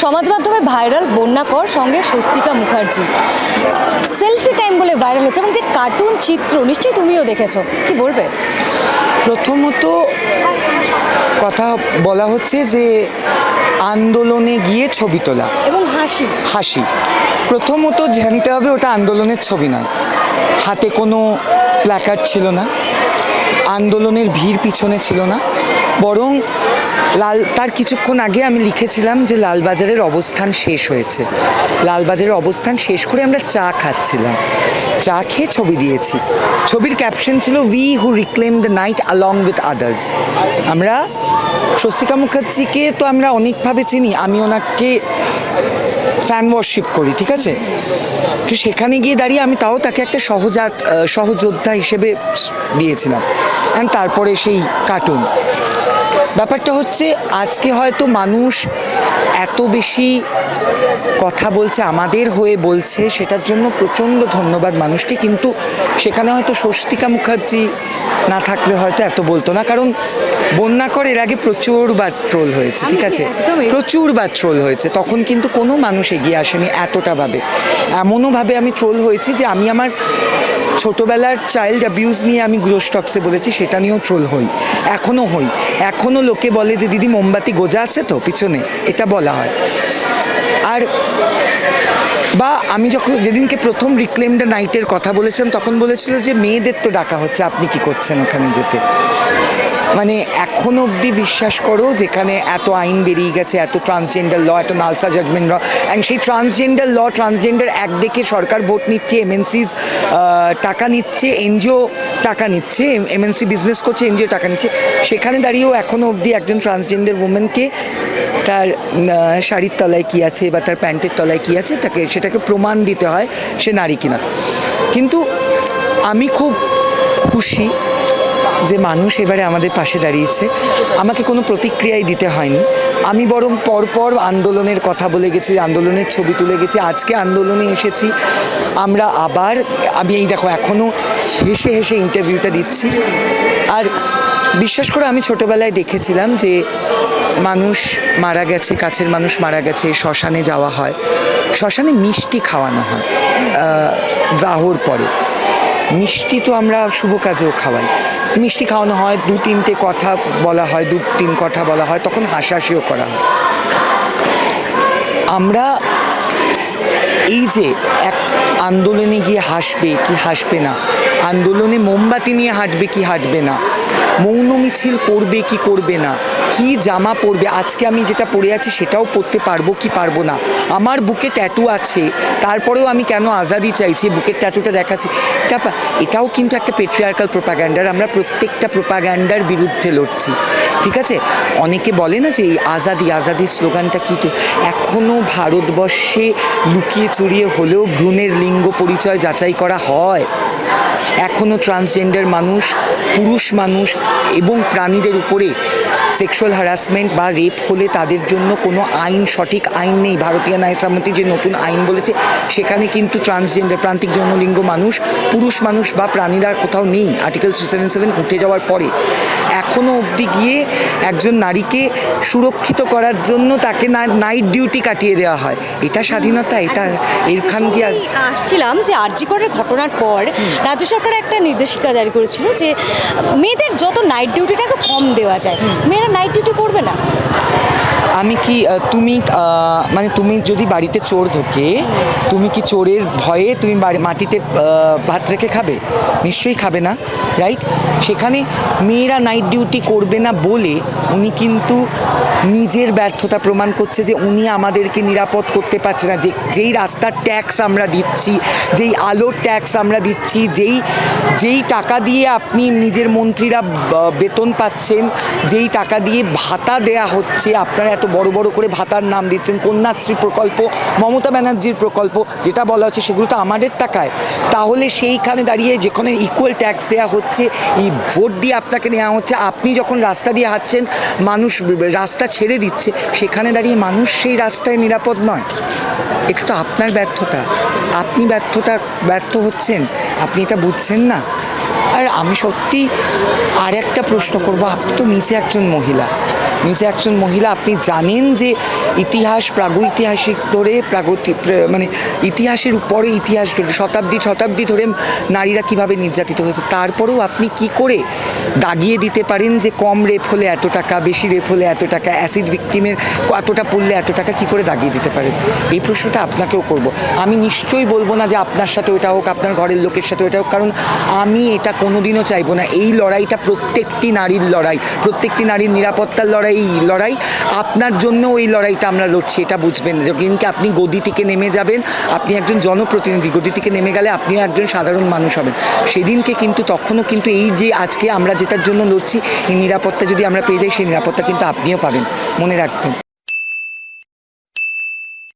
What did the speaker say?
সমাজ মাধ্যমে ভাইরাল বন্যাকর সঙ্গে স্বস্তিকা মুখার্জি। সেলফি টাইম বলে ভাইরাল হচ্ছে এবং যে কার্টুন চিত্র নিশ্চয়ই তুমিও দেখেছ। কি বলবে? প্রথমত কথা বলা হচ্ছে যে আন্দোলনে গিয়ে ছবি তোলা। এবং হাসি। হাসি। প্রথমত জানতে হবে ওটা আন্দোলনের ছবি নয়। হাতে কোনো প্ল্যাকার্ড ছিল না। আন্দোলনের ভিড় পিছনে ছিল না। বরং লাল তার কিছুক্ষণ আগে আমি লিখেছিলাম যে লালবাজারের অবস্থান শেষ হয়েছে। লালবাজারের অবস্থান শেষ করে আমরা চা খাচ্ছিলাম। চা খেয়ে ছবি দিয়েছি। ছবির ক্যাপশন ছিল we who reclaim the night along with others আমরা স্বস্তিকা মুখার্জিকে তো আমরা অনেকভাবে চিনি, আমি ওনাকে ফ্যান ওয়ার্শিপ করি, ঠিক আছে? সেখানে গিয়ে দাঁড়িয়ে আমি তাও তাকে একটা সহজাত সহযোদ্ধা হিসেবে দিয়েছিলাম। অ্যান্ড তারপরে সেই কার্টুন ব্যাপারটা হচ্ছে আজকে হয়তো মানুষ এত বেশি কথা বলছে আমাদের হয়ে বলছে সেটার জন্য প্রচণ্ড ধন্যবাদ মানুষকে কিন্তু সেখানে হয়তো স্বস্তিকা মুখার্জি না থাকলে হয়তো এত বলতো না কারণ বন্যা বন্যাকর এর আগে প্রচুরবার ট্রোল হয়েছে ঠিক আছে। প্রচুরবার ট্রোল হয়েছে তখন কিন্তু কোনো মানুষ এগিয়ে আসেনি এতটা ভাবে এমনও ভাবে আমি ট্রোল হয়েছি যে আমি আমার ছোটোবেলার চাইল্ড অ্যাবিউজ নিয়ে আমি গ্রোস্টক্সে বলেছি, সেটা নিয়েও ট্রোল হই। এখনও হই। এখনও লোকে বলে যে, দিদি, মোমবাতি গোজা আছে তো? পিছনে এটা বলা হয়। আর বা আমি যখন যেদিনকে প্রথম রিক্লেম দ্য নাইটের কথা বলেছিলাম, তখন বলেছিল যে, মেয়েদের তো ডাকা হচ্ছে, আপনি কি করছেন ওখানে যেতে? মানে এখন অবধি বিশ্বাস করো যেখানে এত আইন বেরিয়ে গেছে, এত ট্রান্সজেন্ডার ল এত নালসা জাজমেন্ট ল অ্যান্ড সেই ট্রান্সজেন্ডার ল ট্রান্সজেন্ডার একদিকে সরকার ভোট নিচ্ছে এমএনসিস টাকা নিচ্ছে এনজিও টাকা নিচ্ছে এমএনসি বিজনেস করছে এনজিও টাকা নিচ্ছে, সেখানে দাঁড়িয়েও এখনও অবধি একজন ট্রান্সজেন্ডার উমেনকে তার শাড়ির তলায় কী আছে বা তার প্যান্টের তলায় কী আছে, তাকে, সেটাকে প্রমাণ দিতে হয় সে নারী কিনা। কিন্তু আমি খুব খুশি যে মানুষ এবারে আমাদের পাশে দাঁড়িয়েছে, আমাকে কোনো প্রতিক্রিয়াই দিতে হয়নি। আমি বরং পরপর আন্দোলনের কথা বলে গেছি, আন্দোলনের ছবি তুলে গেছি, আজকে আন্দোলনে এসেছি। আমরা আবার, আমি এই দেখো এখনও হেসে হেসে ইন্টারভিউটা দিচ্ছি। আর বিশ্বাস করে, আমি ছোটোবেলায় দেখেছিলাম যে মানুষ মারা গেছে, কাছের মানুষ মারা গেছে, শ্মশানে যাওয়া হয়। শ্মশানে মিষ্টি খাওয়ানো হয় দাহর পরে। মিষ্টি তো আমরা শুভ কাজেও খাওয়াই। মিষ্টি খাওয়ানো হয়, দু তিনটে কথা বলা হয়, দু তিন কথা বলা হয়, তখন হাসাহাসিও করা হয়। আমরা এই যে এক আন্দোলনে গিয়ে হাসবে, কি হাসবে না? আন্দোলনে মোমবাতি নিয়ে হাঁটবে, কি হাঁটবে না? মৌন মিছিল করবে কি করবে না? কি জামা পরবে? আজকে আমি যেটা পরে আছি সেটাও পরতে পারব কি পারব না? আমার বুকে ট্যাটু আছে, তারপরেও আমি কেন আজাদি চাইছি? বুকের ট্যাটুটা দেখাচ্ছি। এটা এটাও কিন্তু একটা পেট্রিয়ার্কাল প্রোপাগ্যান্ডার আমরা প্রত্যেকটা প্রোপাগ্যান্ডার বিরুদ্ধে লড়ছি। ঠিক আছে? অনেকে বলে না যে এই আজাদি আজাদি স্লোগানটা কী তো? এখনও ভারতবর্ষে লুকিয়ে চুরিয়ে হলেও ভ্রূণের লিঙ্গ পরিচয় যাচাই করা হয়। এখনও ট্রান্সজেন্ডার মানুষ, পুরুষ মানুষ এবং প্রাণীদের উপরে সেক্সুয়াল হ্যারাসমেন্ট বা রেপ হলে তাদের জন্য কোনো আইন সঠিক আইন নেই। ভারতীয় ন্যায় সমিতি যে নতুন আইন বলেছে সেখানে কিন্তু ট্রান্সজেন্ডার প্রান্তিক যৌনলিঙ্গ মানুষ পুরুষ মানুষ বা প্রাণীরা কোথাও নেই। আর্টিকেল থ্রি সেভেন সেভেন উঠে যাওয়ার পরে। এখনও অবধি গিয়ে একজন নারীকে সুরক্ষিত করার জন্য তাকে নাইট ডিউটি কাটিয়ে দেওয়া হয়। এটা স্বাধীনতা এটা এরখান কি আসছিলাম যে আরজিকরের ঘটনার পর রাজ্য সরকার একটা নির্দেশিকা জারি করেছিল যে মেয়েদের যত নাইট ডিউটিটা একটু কম দেওয়া যায়। মেয়েরা নাইট ডিউটি করবে না। আমি কি তুমি মানে তুমি যদি বাড়িতে চোর ঢোকে, তুমি কি চোরের ভয়ে তুমি মাটিতে ভাত রেখে খাবে? নিশ্চয়ই খাবে না রাইট সেখানে মেয়েরা নাইট ডিউটি করবে না বলে উনি কিন্তু নিজের ব্যর্থতা প্রমাণ করছে যে উনি আমাদেরকে নিরাপদ করতে পারছে না। যে, যেই রাস্তার ট্যাক্স আমরা দিচ্ছি, যেই আলোর ট্যাক্স আমরা দিচ্ছি, যেই যেই টাকা দিয়ে আপনি নিজের মন্ত্রীরা বেতন পাচ্ছেন, যেই টাকা দিয়ে ভাতা দেয়া হচ্ছে, আপনারা এত বড় বড় করে ভাতার নাম দিচ্ছেন, কন্যাশ্রী প্রকল্প, মমতা ব্যানার্জির প্রকল্প, যেটা বলা হচ্ছে সেগুলো তো আমাদের টাকায়। তাহলে সেইখানে দাঁড়িয়ে যেখানে ইকুয়াল ট্যাক্স দেওয়া হচ্ছে, এই ভোট দিয়ে আপনাকে নেওয়া হচ্ছে, আপনি যখন রাস্তা দিয়ে হাঁটছেন, মানুষ রাস্তা ছেড়ে দিচ্ছে, সেখানে দাঁড়িয়ে মানুষ সেই রাস্তায় নিরাপদ নয়। এটা তো আপনার ব্যর্থতা। আপনি ব্যর্থতা, ব্যর্থ হচ্ছেন। আপনি এটা বুঝছেন না? আর আমি সত্যি আর একটা প্রশ্ন করব, আপনি তো নিচে একজন মহিলা। নিজে একজন মহিলা, আপনি জানেন যে ইতিহাস প্রাগৈতিহাসিক ধরে, প্রাগতি, প্র- মানে ইতিহাসের উপরে ইতিহাস ধরে, শতাব্দী শতাব্দী ধরে নারীরা কীভাবে নির্যাতিত হয়েছে, তারপরেও আপনি কি করে দাগিয়ে দিতে পারেন যে কম রেপ হলে এত টাকা, বেশি রেপ হলে এত টাকা, অ্যাসিড ভিকটিমের এতটা পড়লে এত টাকা, কি করে দাগিয়ে দিতে পারেন? এই প্রশ্নটা আপনাকেও করব। আমি নিশ্চয়ই বলব না যে আপনার সাথে ওটা হোক, আপনার ঘরের লোকের সাথে ওটা হোক, কারণ আমি এটা কোনোদিনও চাইব না। এই লড়াইটা প্রত্যেকটি নারীর লড়াই, প্রত্যেকটি নারীর নিরাপত্তার লড়াই এই লড়াই, আপনার জন্য ওই লড়াইটা আমরা লড়ছি, এটা বুঝবেন যেদিনকে আপনি গদি থেকে নেমে যাবেন, আপনি একজন জনপ্রতিনিধি গদি থেকে নেমে গেলে আপনিও একজন সাধারণ মানুষ হবেন। সেদিনকে কিন্তু, তখনও কিন্তু এই যে আজকে আমরা যেটার জন্য লড়ছি, এই নিরাপত্তা যদি আমরা পেয়ে যাই, সেই নিরাপত্তা কিন্তু আপনিও পাবেন। মনে রাখবেন।